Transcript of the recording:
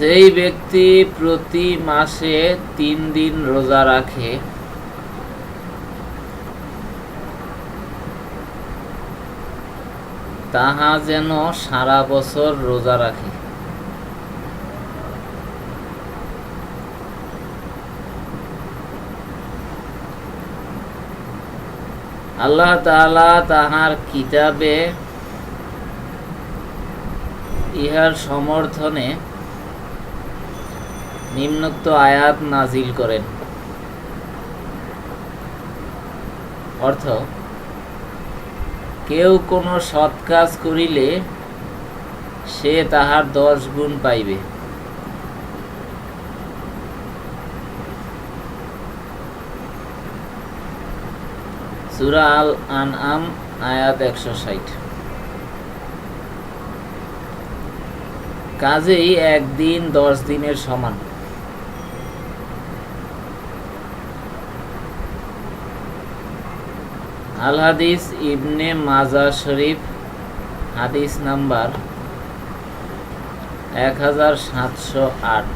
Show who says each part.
Speaker 1: যেই ব্যক্তি প্রতি মাসে তিন দিন রোজা রাখে, তাহা যেন সারা বছর রোজা রাখে। আল্লাহ তাআলা তাহার কিতাবে ইহার সমর্থনে নিম্নোক্ত আয়াত নাজিল করেন। অর্থ, কেউ কোনো সৎ কাজ করিলে সে তাহার দশ গুণ পাইবে। সুরা আল আনআম আয়াত একশো ষাট। কাজেই একদিন দশ দিনের সমান। আল হাদিস ইবনে মাজা শরীফ হাদিস নাম্বার এক হাজার সাতশো আট।